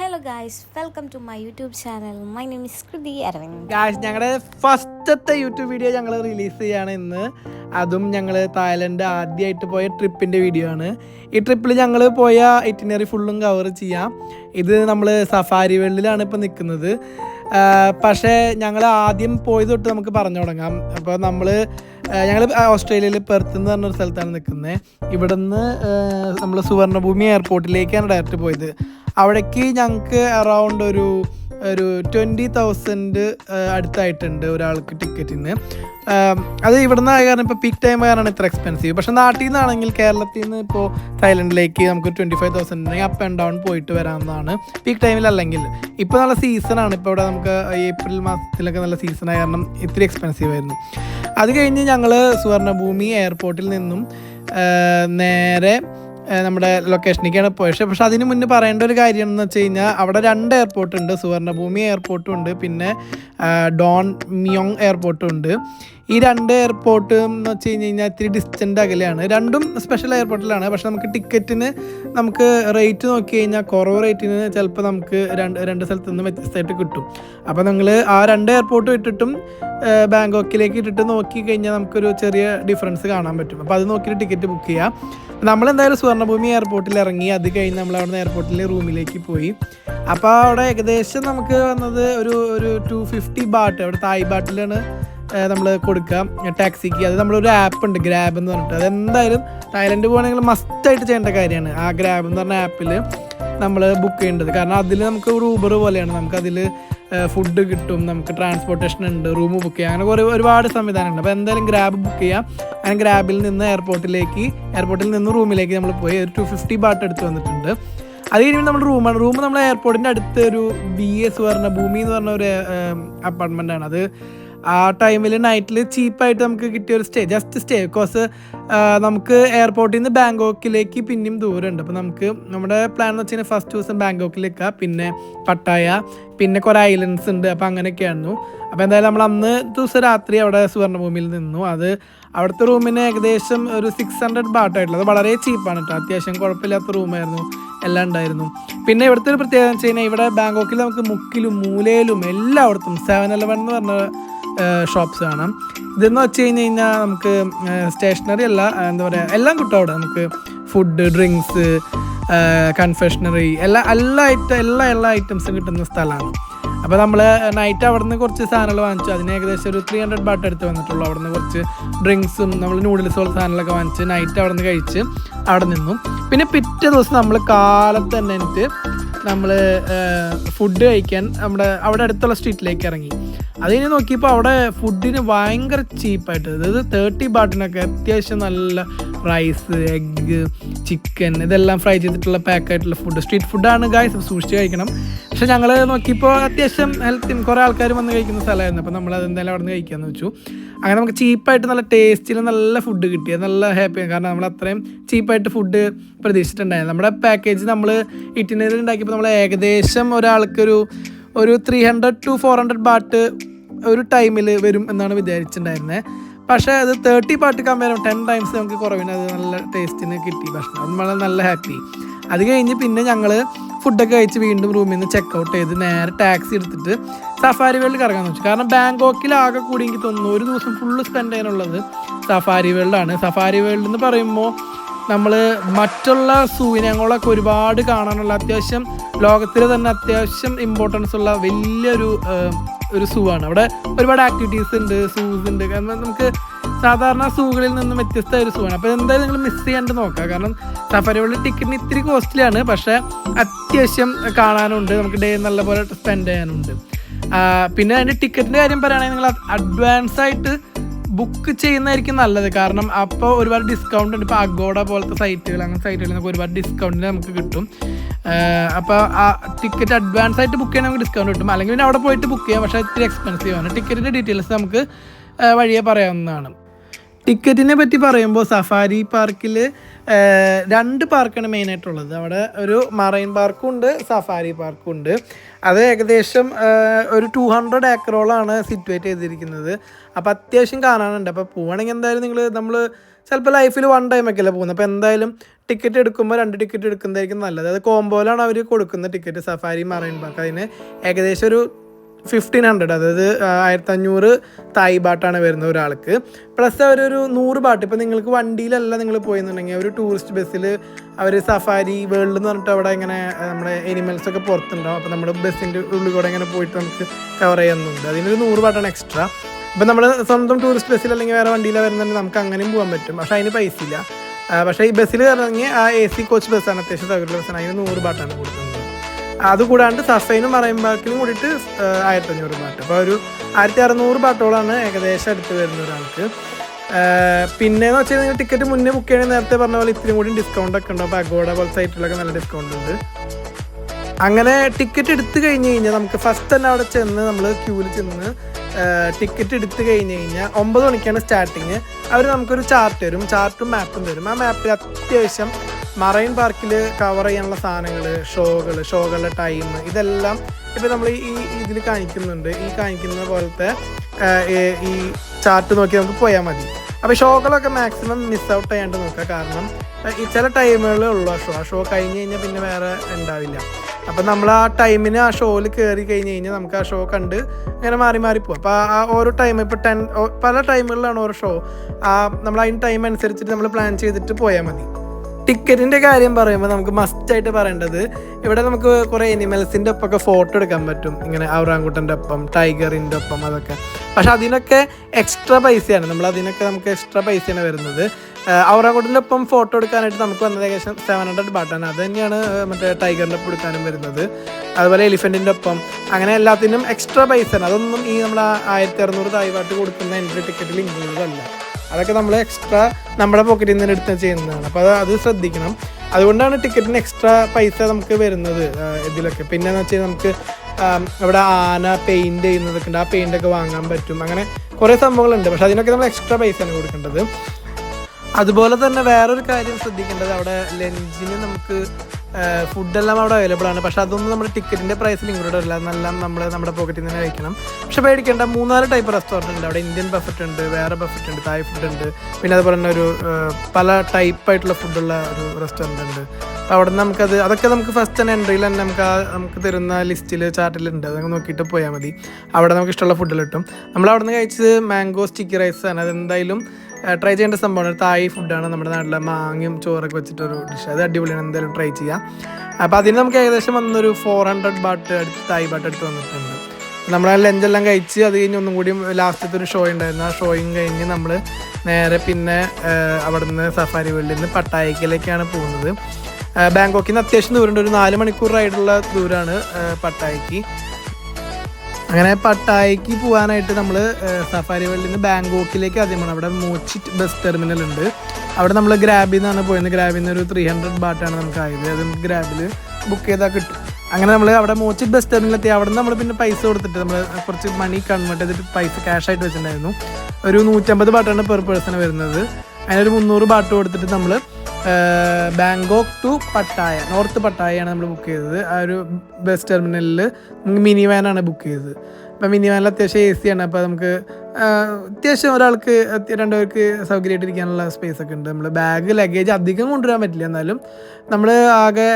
hello guys welcome to my YouTube channel my name is Kriti Aravind guys ഞങ്ങളുടെ ഫസ്റ്റത്തെ YouTube video ഞങ്ങൾ release ചെയ്യാണ് ഇന്ന്. അതും ഞങ്ങൾ തായ്ലൻഡ് ആദ്യമായിട്ട് പോയ ട്രിപ്പിന്റെ വീഡിയോ ആണ്. ഈ ട്രിപ്പിൽ ഞങ്ങൾ പോയ ഇറ്റിനറി ഫുള്ളും കവർ ചെയ്യാം. ഇത് നമ്മൾ സഫാരി വേൾഡിലാണ് ഇപ്പോൾ നിൽക്കുന്നത് പക്ഷേ ഞങ്ങൾ ആദ്യം പോയത് തൊട്ട് നമുക്ക് പറഞ്ഞു തുടങ്ങാം. അപ്പോൾ നമ്മൾ ഞങ്ങൾ ഓസ്ട്രേലിയയിൽ പെർത്ത് എന്ന് പറഞ്ഞൊരു സ്ഥലത്താണ് നിൽക്കുന്നത് ഇവിടുന്ന് നമ്മൾ സുവർണഭൂമി എയർപോർട്ടിലേക്കാണ് ഡയറക്റ്റ് പോയത്. അവിടേക്ക് ഞങ്ങൾക്ക് അറൗണ്ട് ഒരു ഒരു ട്വന്റി തൗസൻഡ് അടുത്തായിട്ടുണ്ട് ഒരാൾക്ക് ടിക്കറ്റിന്. അത് ഇവിടുന്ന് ആയ കാരണം ഇപ്പോൾ പീക്ക് ടൈം കാരണം ഇത്ര എക്സ്പെൻസീവ് പക്ഷെ നാട്ടിൽ നിന്നാണെങ്കിൽ കേരളത്തിൽ നിന്ന് ഇപ്പോൾ തായ്ലൻഡിലേക്ക് നമുക്ക് twenty five thousand up and down പോയിട്ട് വരാവുന്നതാണ്. പീക്ക് ടൈമിൽ അല്ലെങ്കിൽ. ഇപ്പോൾ നല്ല സീസണാണ് ഇപ്പോൾ ഇവിടെ നമുക്ക് ഏപ്രിൽ മാസത്തിലൊക്കെ നല്ല സീസണായ കാരണം ഇത്തിരി എക്സ്പെൻസീവ് ആയിരുന്നു. അത് കഴിഞ്ഞ് ഞങ്ങൾ സുവർണഭൂമി എയർപോർട്ടിൽ നിന്നും നേരെ നമ്മുടെ ലൊക്കേഷനിലേക്കാണ് പോയത് പക്ഷേ അതിന് മുന്നേ പറയേണ്ട ഒരു കാര്യം എന്ന് വെച്ച് കഴിഞ്ഞാൽ അവിടെ രണ്ട് എയർപോർട്ട് ഉണ്ട്. സുവർണഭൂമി എയർപോർട്ടും ഉണ്ട്. പിന്നെ ഡോൺ മിയോങ് എയർപോർട്ടും ഉണ്ട്. ഈ രണ്ട് എയർപോർട്ട് എന്ന് വെച്ച് കഴിഞ്ഞ് കഴിഞ്ഞാൽ ഇത്തിരി ഡിസ്റ്റന്റ് അകലെയാണ്. രണ്ടും സ്പെഷ്യൽ എയർപോർട്ടിലാണ് പക്ഷെ നമുക്ക് ടിക്കറ്റിന് നമുക്ക് റേറ്റ് നോക്കി കഴിഞ്ഞാൽ കുറവ് റേറ്റിന് ചിലപ്പോൾ നമുക്ക് രണ്ട് രണ്ട് സ്ഥലത്തു നിന്ന് വ്യത്യസ്തമായിട്ട് കിട്ടും. അപ്പോൾ നിങ്ങൾ ആ രണ്ട് എയർപോർട്ട് ഇട്ടിട്ടും ബാങ്കോക്കിലേക്ക് ഇട്ടിട്ട് നോക്കി കഴിഞ്ഞാൽ നമുക്കൊരു ചെറിയ ഡിഫറൻസ് കാണാൻ പറ്റും. അപ്പോൾ അത് നോക്കിയിട്ട് ടിക്കറ്റ് ബുക്ക് ചെയ്യാം. നമ്മളെന്തായാലും സുവർണഭൂമി എയർപോർട്ടിൽ ഇറങ്ങി അത് കഴിഞ്ഞ് നമ്മൾ അവിടെ നിന്ന് എയർപോർട്ടിൽ റൂമിലേക്ക് പോയി. അപ്പോൾ അവിടെ ഏകദേശം നമുക്ക് വന്നത് ഒരു ഒരു ടു ഫിഫ്റ്റി ബാട്ട് അവിടെ തായ് ബാട്ടിലാണ് നമ്മൾ കൊടുക്കാം. ടാക്സിക്ക്. അത് നമ്മളൊരു ആപ്പ് ഉണ്ട് ഗ്രാബ് എന്ന് പറഞ്ഞിട്ട്. അതെന്തായാലും തായ്ലൻഡ് പോകണമെങ്കിൽ മസ്റ്റായിട്ട് ചെയ്യേണ്ട കാര്യമാണ്. ആ ഗ്രാബ് എന്ന് പറഞ്ഞ ആപ്പിൽ നമ്മൾ ബുക്ക് ചെയ്യേണ്ടത്. കാരണം അതിൽ നമുക്ക് ഒരു ഊബർ പോലെയാണ്. നമുക്കതിൽ ഫുഡ് കിട്ടും. നമുക്ക് ട്രാൻസ്പോർട്ടേഷൻ ഉണ്ട് റൂം ബുക്ക് ചെയ്യാം. അങ്ങനെ കുറേ ഒരുപാട് സംവിധാനമുണ്ട്. അപ്പോൾ എന്തായാലും ഗ്രാബ് ബുക്ക് ചെയ്യാം. അങ്ങനെ ഗ്രാബിൽ നിന്ന് എയർപോർട്ടിലേക്ക് എയർപോർട്ടിൽ നിന്ന് റൂമിലേക്ക് നമ്മൾ പോയി ഒരു ടു ഫിഫ്റ്റി ബാട്ട് എടുത്ത് വന്നിട്ടുണ്ട്. അത് കഴിയുമ്പോൾ നമ്മൾ റൂമാണ് റൂം നമ്മൾ എയർപോർട്ടിന്റെ അടുത്ത് ഒരു ബി എസ് പറഞ്ഞ ഭൂമി എന്ന് പറഞ്ഞ ഒരു അപ്പാർട്ട്മെന്റ് ആണ്. അത് ആ ടൈമിൽ നൈറ്റിൽ ചീപ്പായിട്ട് നമുക്ക് കിട്ടിയ ഒരു സ്റ്റേ ജസ്റ്റ് സ്റ്റേ ബിക്കോസ് നമുക്ക് എയർപോർട്ടിൽ നിന്ന് ബാങ്കോക്കിലേക്ക് പിന്നെയും ദൂരമുണ്ട്. അപ്പോൾ നമുക്ക് നമ്മുടെ പ്ലാൻ എന്ന് വെച്ച് കഴിഞ്ഞാൽ ഫസ്റ്റ് ദിവസം ബാങ്കോക്കിലേക്ക്. പിന്നെ പട്ടായ പിന്നെ കുറേ ഐലൻഡ്സ് ഉണ്ട്. അപ്പോൾ അങ്ങനെയൊക്കെയായിരുന്നു. അപ്പോൾ എന്തായാലും നമ്മൾ അന്ന് ദിവസം രാത്രി അവിടെ സുവർണഭൂമിയിൽ നിന്നു. അത് അവിടുത്തെ റൂമിന് ഏകദേശം ഒരു സിക്സ് ഹൺഡ്രഡ് ബാട്ടായിട്ടുള്ളത് അത് വളരെ ചീപ്പാണ് കേട്ടോ അത്യാവശ്യം കുഴപ്പമില്ലാത്ത റൂമായിരുന്നു എല്ലാം ഉണ്ടായിരുന്നു. പിന്നെ ഇവിടുത്തെ ഒരു പ്രത്യേകത എന്ന് വെച്ച് കഴിഞ്ഞാൽ ഇവിടെ ബാങ്കോക്കിൽ നമുക്ക് മുക്കിലും മൂലയിലും എല്ലായിടത്തും സെവൻ ഇലവൻ എന്ന് പറഞ്ഞ ഷോപ്സ് കാണാം. ഇതെന്ന് വെച്ച് കഴിഞ്ഞ് കഴിഞ്ഞാൽ നമുക്ക് സ്റ്റേഷനറി അല്ല എന്താ പറയുക എല്ലാം കിട്ടും അവിടെ. നമുക്ക് ഫുഡ് ഡ്രിങ്ക്സ് കൺഫെഷണറി എല്ലാ എല്ലാ ഐറ്റം എല്ലാ എല്ലാ ഐറ്റംസും കിട്ടുന്ന സ്ഥലമാണ്. അപ്പോൾ നമ്മൾ നൈറ്റ് അവിടെ നിന്ന് കുറച്ച് സാധനങ്ങൾ വാങ്ങിച്ചു. അതിന് ഏകദേശം ഒരു ത്രീ ഹൺഡ്രഡ് ബാട്ട് എടുത്ത് വന്നിട്ടുള്ളൂ. അവിടെ നിന്ന് കുറച്ച് ഡ്രിങ്ക്സും നമ്മൾ നൂഡിൽസ് പോലത്തെ സാധനങ്ങളൊക്കെ വാങ്ങിച്ച് നൈറ്റ് അവിടെ നിന്ന് കഴിച്ച് അവിടെ നിന്നു. പിന്നെ പിറ്റേ ദിവസം നമ്മൾ കാലത്ത് തന്നെ നമ്മൾ ഫുഡ് കഴിക്കാൻ നമ്മുടെ അവിടെ അടുത്തുള്ള സ്ട്രീറ്റിലേക്ക് ഇറങ്ങി. അത് കഴിഞ്ഞ് നോക്കിയപ്പോൾ അവിടെ ഫുഡിന് ഭയങ്കര ചീപ്പായിട്ട് അതായത് തേർട്ടി ബാട്ടിനൊക്കെ അത്യാവശ്യം നല്ല റൈസ് എഗ്ഗ് ചിക്കൻ ഇതെല്ലാം ഫ്രൈ ചെയ്തിട്ടുള്ള പാക്കായിട്ടുള്ള ഫുഡ് സ്ട്രീറ്റ് ഫുഡാണ് ഗായ്സ് സൂക്ഷിച്ച് കഴിക്കണം. പക്ഷെ ഞങ്ങൾ നോക്കിയപ്പോൾ അത്യാവശ്യം ഹെൽത്തി കുറേ ആൾക്കാർ വന്ന് കഴിക്കുന്ന സ്ഥലമായിരുന്നു അപ്പോൾ നമ്മൾ അതെന്തായാലും അവിടെ നിന്ന് കഴിക്കാമെന്ന് വെച്ചു. അങ്ങനെ നമുക്ക് ചീപ്പായിട്ട് നല്ല ടേസ്റ്റിൽ നല്ല ഫുഡ് കിട്ടിയത് നല്ല ഹാപ്പിയാണ് കാരണം നമ്മൾ അത്രയും ചീപ്പായിട്ട് ഫുഡ് പ്രതീക്ഷിച്ചിട്ടുണ്ടായിരുന്നു നമ്മുടെ പാക്കേജ് നമ്മൾ ഇറ്റിനറി ഉണ്ടാക്കിയപ്പോൾ നമ്മൾ ഏകദേശം ഒരാൾക്കൊരു ഒരു three hundred to four hundred baht ഒരു ടൈമിൽ വരും എന്നാണ് വിചാരിച്ചിട്ടുണ്ടായിരുന്നത് പക്ഷേ അത് തേർട്ടി പാട്ട് കമ്പയർ ടെൻ ടൈംസ് നമുക്ക് കുറവിന് അത് നല്ല ടേസ്റ്റിന് കിട്ടി. ഭക്ഷണം അത് വളരെ നല്ല ഹാപ്പി അത് കഴിഞ്ഞ് പിന്നെ ഞങ്ങൾ ഫുഡൊക്കെ കഴിച്ച് വീണ്ടും റൂമിൽ നിന്ന് ചെക്ക് ഔട്ട് ചെയ്ത് നേരെ ടാക്സി എടുത്തിട്ട് സഫാരി വേൾഡ് കറങ്ങാൻ വെച്ചു കാരണം ബാങ്കോക്കിൽ ആകെ കൂടി എനിക്ക് തോന്നുന്നു ഒരു ദിവസം ഫുള്ള് സ്പെൻഡ് ചെയ്യാനുള്ളത് സഫാരി വേൾഡാണ് സഫാരി വേൾഡ് എന്ന് പറയുമ്പോൾ നമ്മൾ മറ്റുള്ള സൂചനകളൊക്കെ ഒരുപാട് കാണാനുള്ള അത്യാവശ്യം ലോകത്തിൽ തന്നെ അത്യാവശ്യം ഇമ്പോർട്ടൻസ് ഉള്ള വലിയൊരു ഒരു സൂ ആണ്. അവിടെ ഒരുപാട് ആക്ടിവിറ്റീസ് ഉണ്ട് സൂസ് ഉണ്ട്. കാരണം നമുക്ക് സാധാരണ സൂകളിൽ നിന്നും വ്യത്യസ്ത ഒരു സൂ ആണ്. അപ്പോൾ എന്തായാലും നിങ്ങൾ മിസ് ചെയ്യാണ്ട് നോക്കുക. കാരണം സഫാരി വേൾഡ് ടിക്കറ്റിന് ഇത്തിരി കോസ്റ്റ്ലിയാണ് പക്ഷേ അത്യാവശ്യം കാണാനുണ്ട്. നമുക്ക് ഡേ നല്ല പോലെ സ്പെൻഡ് ചെയ്യാനുണ്ട്. പിന്നെ അതിന്റെ ടിക്കറ്റിന്റെ കാര്യം പറയുകയാണെങ്കിൽ നിങ്ങൾ അഡ്വാൻസ് ആയിട്ട് ബുക്ക് ചെയ്യുന്നതായിരിക്കും നല്ലത്. കാരണം അപ്പോൾ ഒരുപാട് ഡിസ്കൗണ്ട് ഉണ്ട്. ഇപ്പോൾ അഗോഡ പോലത്തെ സൈറ്റുകൾ അങ്ങനത്തെ സൈറ്റുകളിൽ നമുക്ക് ഒരുപാട് ഡിസ്കൗണ്ടിന് നമുക്ക് കിട്ടും. അപ്പോൾ ആ ടിക്കറ്റ് അഡ്വാൻസ് ആയിട്ട് ബുക്ക് ചെയ്യണമെങ്കിൽ ഡിസ്കൗണ്ട് കിട്ടും. അല്ലെങ്കിൽ പിന്നെ അവിടെ പോയിട്ട് ബുക്ക് ചെയ്യാം. പക്ഷേ ഇത്തിരി എക്സ്പെൻസീവ് ആണ്. ടിക്കറ്റിന്റെ ഡീറ്റെയിൽസ് നമുക്ക് വഴിയെ പറയാവുന്നതാണ്. ടിക്കറ്റിനെ പറ്റി പറയുമ്പോൾ സഫാരി പാർക്കിൽ രണ്ട് പാർക്കാണ് മെയിൻ ആയിട്ടുള്ളത്. അവിടെ ഒരു മറൈൻ പാർക്കും ഉണ്ട് സഫാരി പാർക്കും ഉണ്ട്. അത് ഏകദേശം ഒരു ടു ഹൺഡ്രഡ് ഏക്കറോളാണ് സിറ്റുവേറ്റ് ചെയ്തിരിക്കുന്നത്. അപ്പോൾ അത്യാവശ്യം കാണാനുണ്ട്. അപ്പോൾ പോവുകയാണെങ്കിൽ എന്തായാലും നിങ്ങൾ നമ്മൾ ചിലപ്പോൾ ലൈഫിൽ വൺ ടൈം ഒക്കെ അല്ലേ പോകുന്നത്. അപ്പോൾ എന്തായാലും ടിക്കറ്റ് എടുക്കുമ്പോൾ രണ്ട് ടിക്കറ്റ് എടുക്കുന്നതായിരിക്കും നല്ലത്. അത് കോംബോയിലാണ് അവർ കൊടുക്കുന്ന ടിക്കറ്റ് സഫാരി മറൈൻ പാർക്ക് അതിന് ഏകദേശം ഒരു ഫിഫ്റ്റീൻ ഹൺഡ്രഡ് അതായത് ആയിരത്തി അഞ്ഞൂറ് തായ് ബാട്ടാണ് വരുന്ന ഒരാൾക്ക്. പ്ലസ് അവരൊരു നൂറ് ബാട്ട്. ഇപ്പോൾ നിങ്ങൾക്ക് വണ്ടിയിലല്ല നിങ്ങൾ പോയെന്നുണ്ടെങ്കിൽ ഒരു ടൂറിസ്റ്റ് ബസ്സിൽ അവർ സഫാരി വേൾഡ് എന്ന് പറഞ്ഞിട്ട് അവിടെ ഇങ്ങനെ നമ്മുടെ എനിമൽസ് ഒക്കെ പുറത്തുണ്ടാവും. അപ്പോൾ നമ്മൾ ബസ്സിന്റെ ഉള്ളിൽ കൂടെ ഇങ്ങനെ പോയിട്ട് നമുക്ക് കവർ ചെയ്യുന്നുണ്ട്. അതിനൊരു നൂറ് ബാട്ടാണ് എക്സ്ട്രാ ഇപ്പം നമ്മൾ സ്വന്തം ടൂറിസ്റ്റ് ബസ്സിൽ അല്ലെങ്കിൽ വേറെ വണ്ടിയിൽ വരുന്നുണ്ടെങ്കിൽ നമുക്ക് അങ്ങനെയും പോകാൻ പറ്റും. പക്ഷേ അതിന് പൈസ ഇല്ല. പക്ഷേ ഈ ബസ്സിൽ ഇറങ്ങി ആ എ സി കോച്ച് ബസ്സാണ് അത്യാവശ്യം സൗകര്യമുള്ള ബസ്സാണ് അതിന് നൂറ് ബാട്ടാണ് കൊടുക്കുന്നത്. അതുകൂടാണ്ട് സഫൈനും മറൈൻ പാർക്കിലും കൂടിയിട്ട് ആയിരത്തി അഞ്ഞൂറ് പാട്ട്. അപ്പോൾ ഒരു ആയിരത്തി അറുന്നൂറ് പാട്ടുകളാണ് ഏകദേശം അടുത്ത് വരുന്ന ഒരാൾക്ക്. പിന്നെന്ന് വെച്ചാൽ നിങ്ങൾ ടിക്കറ്റ് മുന്നേ ബുക്ക് ചെയ്യണമെങ്കിൽ നേരത്തെ പറഞ്ഞ പോലെ ഇത്തിരി കൂടി ഡിസ്കൗണ്ട് ഒക്കെ ഉണ്ട്. അപ്പോൾ അഗോഡ പോലെ സൈറ്റിലൊക്കെ നല്ല ഡിസ്കൗണ്ട് ഉണ്ട്. അങ്ങനെ ടിക്കറ്റ് എടുത്തു കഴിഞ്ഞ് കഴിഞ്ഞാൽ നമുക്ക് ഫസ്റ്റ് തന്നെ അവിടെ ചെന്ന് നമ്മൾ ക്യൂവിൽ ചെന്ന് ടിക്കറ്റ് എടുത്തു കഴിഞ്ഞ് കഴിഞ്ഞാൽ ഒമ്പത് മണിക്കാണ് സ്റ്റാർട്ടിങ് അവർ നമുക്കൊരു ചാർട്ട് തരും ചാർട്ടും മാപ്പും തരും. ആ മാപ്പിൽ അത്യാവശ്യം മറൈൻ പാർക്കിൽ കവർ ചെയ്യാനുള്ള സാധനങ്ങൾ ഷോകൾ ഷോകളുടെ ടൈം ഇതെല്ലാം ഇപ്പോൾ നമ്മൾ ഈ ഇതിൽ കാണിക്കുന്നുണ്ട്. ഈ കാണിക്കുന്ന പോലത്തെ ഈ- ചാർട്ട് നോക്കി നമുക്ക് പോയാൽ മതി. അപ്പോൾ ഷോകളൊക്കെ മാക്സിമം മിസ് ഔട്ട് ചെയ്യാണ്ട് നോക്കുക കാരണം ഈ ചില ടൈമുകളേ ഉള്ളൂ ആ ഷോ. ആ ഷോ കഴിഞ്ഞ് കഴിഞ്ഞാൽ പിന്നെ വേറെ ഉണ്ടാവില്ല. അപ്പം നമ്മൾ ആ ടൈമിന് ആ ഷോയിൽ കയറി കഴിഞ്ഞ് കഴിഞ്ഞാൽ നമുക്ക് ആ ഷോ കണ്ട് ഇങ്ങനെ മാറി മാറി പോകും അപ്പോൾ ആ ഓരോ ടൈം ഇപ്പോൾ ടെൻ പല ടൈമുകളിലാണ് ഓരോ ഷോ. ആ നമ്മൾ അതിന് ടൈം അനുസരിച്ചിട്ട് നമ്മൾ പ്ലാൻ ചെയ്തിട്ട് പോയാൽ മതി. ടിക്കറ്റിന്റെ കാര്യം പറയുമ്പോൾ നമുക്ക് മസ്റ്റ് ആയിട്ട് പറയേണ്ടത് ഇവിടെ നമുക്ക് കുറേ എനിമൽസിന്റെ ഒപ്പമൊക്കെ ഫോട്ടോ എടുക്കാൻ പറ്റും. ഇങ്ങനെ ഔറാങ്കുട്ടന്റെ ഒപ്പം ടൈഗറിന്റെ ഒപ്പം അതൊക്കെ. പക്ഷെ അതിനൊക്കെ എക്സ്ട്രാ പൈസയാണ്. നമ്മൾ അതിനൊക്കെ നമുക്ക് എക്സ്ട്രാ പൈസയാണ് വരുന്നത്. ഔറാങ്കുട്ടന്റെ ഒപ്പം ഫോട്ടോ എടുക്കാനായിട്ട് നമുക്ക് വന്നത് ഏകദേശം സെവൻ ഹൺഡ്രഡ് ബാട്ടാണ് അത് തന്നെയാണ് മറ്റേ ടൈഗറിന്റെ ഒപ്പം എടുക്കാനും വരുന്നത്. അതുപോലെ എലിഫന്റിന്റെ ഒപ്പം. അങ്ങനെ എല്ലാത്തിനും എക്സ്ട്രാ പൈസയാണ്. അതൊന്നും ഈ നമ്മൾ ആയിരത്തി അറുന്നൂറ് തായ്പാട്ട് കൊടുക്കുന്ന എൻട്രി ടിക്കറ്റിൽ ഇൻക്ലൂഡ് അല്ല. അതൊക്കെ നമ്മൾ എക്സ്ട്രാ നമ്മുടെ പോക്കറ്റിൽ നിന്ന് എടുത്ത് ചെയ്യുന്നതാണ്. അപ്പോൾ അത് അത് ശ്രദ്ധിക്കണം. അതുകൊണ്ടാണ് ടിക്കറ്റിന് എക്സ്ട്രാ പൈസ നമുക്ക് വരുന്നത് ഇതിലൊക്കെ. പിന്നെ എന്ന് വെച്ചാൽ നമുക്ക് അവിടെ ആന പെയിന്റ് ചെയ്യുന്നതൊക്കെ ഉണ്ട്. ആ പെയിന്റൊക്കെ വാങ്ങാൻ പറ്റും. അങ്ങനെ കുറേ സംഭവങ്ങളുണ്ട്. പക്ഷെ അതിനൊക്കെ നമ്മൾ എക്സ്ട്രാ പൈസയാണ് കൊടുക്കേണ്ടത്. അതുപോലെ തന്നെ വേറൊരു കാര്യം ശ്രദ്ധിക്കേണ്ടത് അവിടെ ലഞ്ചിന് നമുക്ക് ഫുഡെല്ലാം അവിടെ അവൈലബിൾ ആണ്. പക്ഷെ അതൊന്നും നമ്മുടെ ടിക്കറ്റിന്റെ പ്രൈസിൽ ഇൻക്ലൂഡ് അല്ല എന്നെല്ലാം നമ്മൾ നമ്മുടെ പോക്കറ്റിൽ നിന്ന് കഴിക്കണം. പക്ഷെ പേടിക്കേണ്ട മൂന്നാൽ ടൈപ്പ് റെസ്റ്റോറന്റ് ഉണ്ട്. അവിടെ ഇന്ത്യൻ ബഫറ്റ് ഉണ്ട് വേറെ ബഫറ്റ് ഉണ്ട് തായ് ഫുഡ് ഉണ്ട്. പിന്നെ അതുപോലെ തന്നെ ഒരു പല ടൈപ്പ് ആയിട്ടുള്ള ഫുഡുള്ള ഒരു റെസ്റ്റോറന്റ് ഉണ്ട്. അവിടെ നിന്ന് നമുക്കത് അതൊക്കെ നമുക്ക് ഫസ്റ്റ് തന്നെ എൻട്രിയിൽ തന്നെ നമുക്ക് ആ നമുക്ക് തരുന്ന ലിസ്റ്റിൽ ചാർട്ടിൽ ഉണ്ട്. അത് നോക്കിയിട്ട് പോയാൽ മതി. അവിടെ നമുക്ക് ഇഷ്ടമുള്ള ഫുഡിൽ കിട്ടും. നമ്മൾ അവിടെ നിന്ന് കഴിച്ചത് മാംഗോ സ്റ്റിക്കി റൈസ് ആണ്. അത് എന്തായാലും ട്രൈ ചെയ്യേണ്ട സംഭവമാണ്. തായ് ഫുഡാണ് നമ്മുടെ നാട്ടിലെ മാങ്ങയും ചോറൊക്കെ വെച്ചിട്ടൊരു ഡിഷ് അത് അടിപൊളിയാണ്. എന്തായാലും ട്രൈ ചെയ്യാം. അപ്പോൾ അതിന് നമുക്ക് ഏകദേശം വന്നൊരു ഫോർ ഹൺഡ്രഡ് ബാട്ട് അടുത്ത് തായ് ബാട്ട് എടുത്ത് വന്നിട്ടുണ്ട്. നമ്മൾ ലഞ്ചെല്ലാം കഴിച്ച് അത് കഴിഞ്ഞ് ഒന്നും കൂടി ലാസ്റ്റത്തെ ഒരു ഷോ ഉണ്ടായിരുന്നു. ആ ഷോയും കഴിഞ്ഞ് നമ്മൾ നേരെ പിന്നെ അവിടുന്ന് സഫാരി വേൾഡിൽ നിന്ന് പട്ടായക്കിലേക്കാണ് പോകുന്നത്. ബാങ്കോക്കിൽ നിന്ന് അത്യാവശ്യം ദൂരമുണ്ട്. ഒരു നാല് മണിക്കൂർ റൈഡുള്ള ദൂരമാണ് പട്ടായക്ക്. അങ്ങനെ പട്ടായക്ക് പോകാനായിട്ട് നമ്മൾ സഫാരി വേൾഡിൽ നിന്ന് ബാങ്കോക്കിലേക്ക് ആദ്യം ആദ്യമാണ് അവിടെ മോച്ചിറ്റ് ബസ് ടെർമിനൽ ഉണ്ട്. അവിടെ നമ്മൾ ഗ്രാബിൽ നിന്നാണ് പോയത് ഗ്രാബിൽ നിന്ന് ഒരു ത്രീ ഹൺഡ്രഡ് ബാട്ടാണ് നമുക്ക് ആയത്. അത് നമുക്ക് ഗ്രാബിൽ ബുക്ക് ചെയ്താൽ കിട്ടും. അങ്ങനെ നമ്മൾ അവിടെ മോച്ചിറ്റ് ബസ് ടെർമിനൽ എത്തി. അവിടെ നമ്മൾ പിന്നെ പൈസ കൊടുത്തിട്ട് നമ്മൾ കുറച്ച് മണി കൺവേർട്ട് ചെയ്തിട്ട് പൈസ ക്യാഷ് ആയിട്ട് വെച്ചിട്ടുണ്ടായിരുന്നു. ഒരു നൂറ്റമ്പത് ബാട്ടാണ് പെർ പേഴ്സൺ വരുന്നത്. അതിനൊരു മുന്നൂറ് ബാട്ട് കൊടുത്തിട്ട് നമ്മൾ ബാങ്കോക്ക് ടു പട്ടായ നോർത്ത് പട്ടായയാണ് നമ്മൾ ബുക്ക് ചെയ്തത്. ആ ഒരു ബസ് ടെർമിനലിൽ നമുക്ക് മിനി വാനാണ് ബുക്ക് ചെയ്തത്. അപ്പം മിനി വാനിൽ അത്യാവശ്യം എ സി ആണ്. അപ്പോൾ നമുക്ക് അത്യാവശ്യം ഒരാൾക്ക് രണ്ടു രണ്ടുപേർക്ക് സൗകര്യമായിട്ട് ഇരിക്കാനുള്ള സ്പേസ് ഒക്കെ ഉണ്ട്. നമ്മൾ ബാഗ് ലഗേജ് അധികം കൊണ്ടുവരാൻ പറ്റില്ല. എന്നാലും നമ്മൾ ആകെ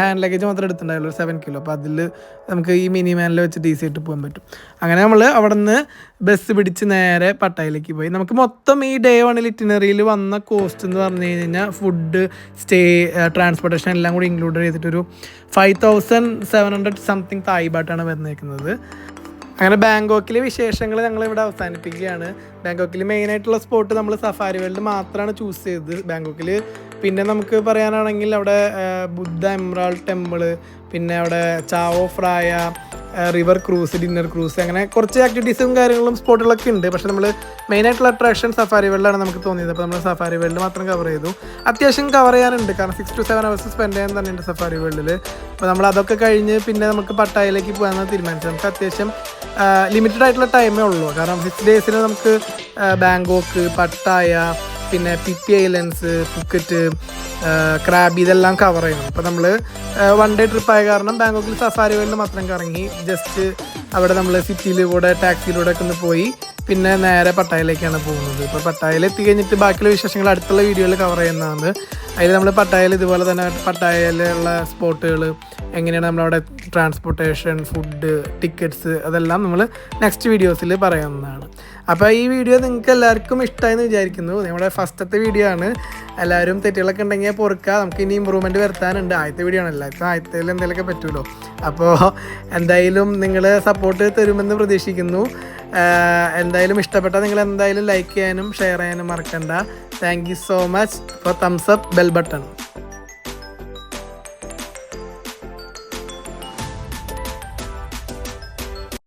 ഹാൻഡ് ലഗേജ് മാത്രമേ എടുത്തിട്ടുണ്ടായുള്ളൂ സെവൻ കിലോ അപ്പോൾ അതിൽ നമുക്ക് ഈ മിനി വാനിൽ വെച്ചിട്ട് ഈസി ആയിട്ട് പോകാൻ പറ്റും. അങ്ങനെ നമ്മൾ അവിടെ നിന്ന് ബസ് പിടിച്ച് നേരെ പട്ടായയിലേക്ക് പോയി. നമുക്ക് മൊത്തം ഈ ഡേ വണ്ണിൽ ഇറ്റിനറിയിൽ വന്ന കോസ്റ്റ് എന്ന് പറഞ്ഞു കഴിഞ്ഞാൽ ഫുഡ് സ്റ്റേ ട്രാൻസ്പോർട്ടേഷൻ എല്ലാം കൂടി include ചെയ്തിട്ടൊരു five thousand seven hundred something തായ്പാട്ടാണ് വന്നേക്കുന്നത്. അങ്ങനെ ബാങ്കോക്കിലെ വിശേഷങ്ങൾ ഞങ്ങൾ ഇവിടെ അവസാനിപ്പിക്കുകയാണ്. ബാങ്കോക്കിൽ മെയിനായിട്ടുള്ള സ്പോട്ട് നമ്മൾ സഫാരി വേൾഡ് മാത്രമാണ് ചൂസ് ചെയ്തത്. ബാങ്കോക്കിൽ പിന്നെ നമുക്ക് പറയാനാണെങ്കിൽ അവിടെ ബുദ്ധ എംറാൾ ടെമ്പിൾ പിന്നെ അവിടെ Chao Phraya river cruise dinner cruise അങ്ങനെ കുറച്ച് ആക്ടിവിറ്റീസും കാര്യങ്ങളും സ്പോട്ടുകളൊക്കെ ഉണ്ട്. പക്ഷെ നമ്മൾ മെയിൻ ആയിട്ടുള്ള അട്രാക്ഷൻ സഫാരി വേൾഡിലാണ് നമുക്ക് തോന്നിയത്. അപ്പോൾ നമ്മൾ സഫാരി വേൾഡ് മാത്രം കവർ ചെയ്തു. അത്യാവശ്യം കവർ ചെയ്യാനുണ്ട്. കാരണം six to seven hours spend ചെയ്യാൻ തന്നെ ഉണ്ട് സഫാരി വേൾഡിൽ അപ്പോൾ നമ്മൾ അതൊക്കെ കഴിഞ്ഞ് പിന്നെ നമുക്ക് പട്ടായയിലേക്ക് പോകാമെന്ന് തീരുമാനിച്ചത് നമുക്ക് അത്യാവശ്യം ലിമിറ്റഡ് ആയിട്ടുള്ള ടൈമേ ഉള്ളൂ. കാരണം സിക്സ് ഡേയ്സിൽ നമുക്ക് ബാങ്കോക്ക് പട്ടായ പിന്നെ Phi Phi islands Phuket Krabi ഇതെല്ലാം കവർ ചെയ്യണം അപ്പോൾ നമ്മൾ വൺ ഡേ ട്രിപ്പ് ആയ കാരണം ബാങ്കോക്കിൽ സഫാരി വേൾഡിൽ മാത്രം കറങ്ങി ജസ്റ്റ് അവിടെ നമ്മൾ സിറ്റിയിലൂടെ ടാക്സിയിലൂടെ ഒക്കെ ഒന്ന് പോയി പിന്നെ നേരെ പട്ടായയിലേക്കാണ് പോകുന്നത്. ഇപ്പോൾ പട്ടായയിൽ എത്തി കഴിഞ്ഞിട്ട് ബാക്കിയുള്ള വിശേഷങ്ങൾ അടുത്തുള്ള വീഡിയോയിൽ കവർ ചെയ്യുന്നതാണ്. അതിൽ നമ്മൾ പട്ടായയിൽ ഇതുപോലെ തന്നെ പട്ടായയിലുള്ള സ്പോട്ടുകൾ എങ്ങനെയാണ് നമ്മളവിടെ ട്രാൻസ്പോർട്ടേഷൻ ഫുഡ് ടിക്കറ്റ്സ് അതെല്ലാം നമ്മൾ നെക്സ്റ്റ് വീഡിയോസിൽ പറയാവുന്നതാണ് അപ്പോൾ ഈ വീഡിയോ നിങ്ങൾക്ക് എല്ലാവർക്കും ഇഷ്ടമായി എന്ന് വിചാരിക്കുന്നു. നമ്മുടെ ഫസ്റ്റത്തെ വീഡിയോ ആണ്. എല്ലാവരും തെറ്റുകളൊക്കെ ഉണ്ടെങ്കിൽ പൊറുക്കുക. നമുക്ക് ഇനി ഇമ്പ്രൂവ്മെന്റ് വരുത്താനുണ്ട്. ആദ്യത്തെ വീഡിയോ ആണല്ലോ ഇപ്പം ആദ്യത്തിൽ എന്തെങ്കിലുമൊക്കെ പറ്റുമല്ലോ അപ്പോൾ എന്തായാലും നിങ്ങൾ സപ്പോർട്ട് തരുമെന്ന് പ്രതീക്ഷിക്കുന്നു. എന്തായാലും ഇഷ്ടപ്പെട്ടാൽ നിങ്ങൾ എന്തായാലും ലൈക്ക് ചെയ്യാനും ഷെയർ ചെയ്യാനും മറക്കണ്ട. Thank you so much for thumbs up bell button